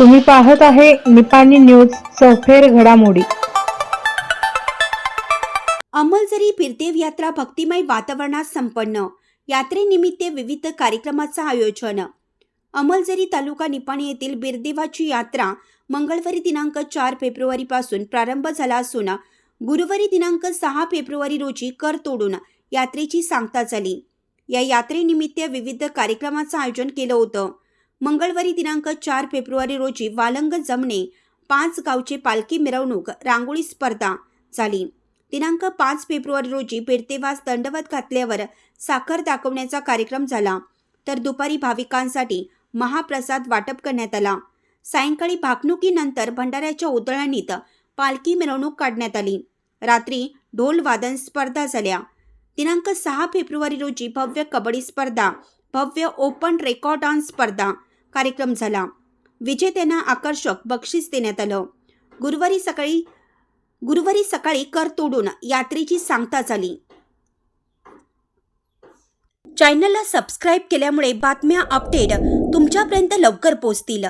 तुम्ही पाहत आहे निपाणी न्यूज चौफेर घडामोडी. अंमलझरी फिरतेव यात्रा भक्तिमय वातावरणात संपन्न यात्रेनिमित्त विविध कार्यक्रमाचं आयोजन. अंमलझरी तालुका निपाणी येथील बिरदेवाची यात्रा मंगळवारी दिनांक चार फेब्रुवारीपासून प्रारंभ झाला असून गुरुवारी दिनांक सहा फेब्रुवारी रोजी कर तोडून यात्रेची सांगता झाली. या यात्रेनिमित्त विविध कार्यक्रमाचं आयोजन केलं होतं. मंगळवारी दिनांक चार फेब्रुवारी रोजी वालंग जमणे पाच गावचे पालखी मिरवणूक रांगोळी स्पर्धा झाली. दिनांक पाच फेब्रुवारी रोजी बिरतेवास दंडवत घातल्यावर साखर दाखवण्याचा कार्यक्रम झाला. तर दुपारी भाविकांसाठी महाप्रसाद वाटप करण्यात आला. सायंकाळी भाकणुकीनंतर भंडाऱ्याच्या उधळणीत पालखी मिरवणूक काढण्यात आली. रात्री ढोल वादन स्पर्धा झाल्या. दिनांक सहा फेब्रुवारी रोजी भव्य कबड्डी स्पर्धा भव्य ओपन रेकॉर्ड डान्स स्पर्धा कार्यक्रम झाला. विजेत्यांना आकर्षक बक्षीस देण्यात आलं. गुरुवारी सकाळी गुरुवारी सकाळी कर तोडून यात्रेची सांगता झाली. चॅनलला सबस्क्राईब केल्यामुळे बातम्या अपडेट तुमच्यापर्यंत लवकर पोहोचतील.